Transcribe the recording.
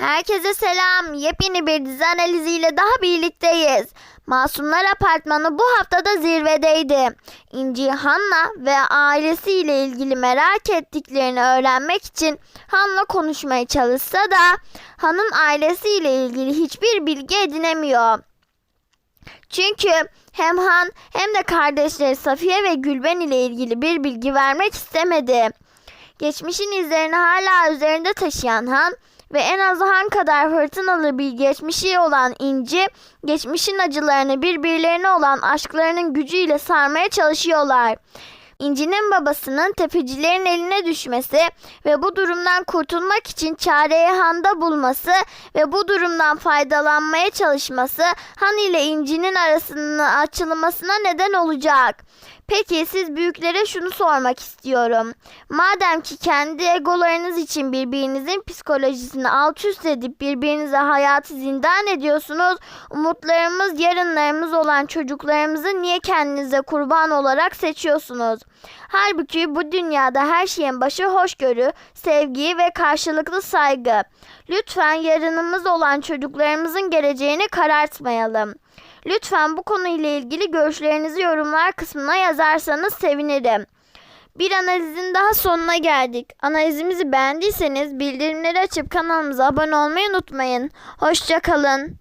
Herkese selam. Yepyeni bir dizi analiziyle daha birlikteyiz. Masumlar Apartmanı bu haftada zirvedeydi. İnci, Hanna ve ailesiyle ilgili merak ettiklerini öğrenmek için Han'la konuşmaya çalışsa da Han'ın ailesiyle ilgili hiçbir bilgi edinemiyor. Çünkü hem Han hem de kardeşleri Safiye ve Gülben ile ilgili bir bilgi vermek istemedi. Geçmişin izlerini hala üzerinde taşıyan Han ve en az Han kadar fırtınalı bir geçmişi olan İnci, geçmişin acılarını birbirlerine olan aşklarının gücüyle sarmaya çalışıyorlar. İnci'nin babasının tefecilerin eline düşmesi ve bu durumdan kurtulmak için çareyi Han'da bulması ve bu durumdan faydalanmaya çalışması Han ile İnci'nin arasının açılmasına neden olacak. Peki siz büyüklere şunu sormak istiyorum. Madem ki kendi egolarınız için birbirinizin psikolojisini alt üst edip birbirinize hayatı zindan ediyorsunuz, umutlarımız, yarınlarımız olan çocuklarımızı niye kendinize kurban olarak seçiyorsunuz? Halbuki bu dünyada her şeyin başı hoşgörü, sevgi ve karşılıklı saygı. Lütfen yarınımız olan çocuklarımızın geleceğini karartmayalım. Lütfen bu konuyla ilgili görüşlerinizi yorumlar kısmına yazarsanız sevinirim. Bir analizin daha sonuna geldik. Analizimizi beğendiyseniz bildirimleri açıp kanalımıza abone olmayı unutmayın. Hoşçakalın.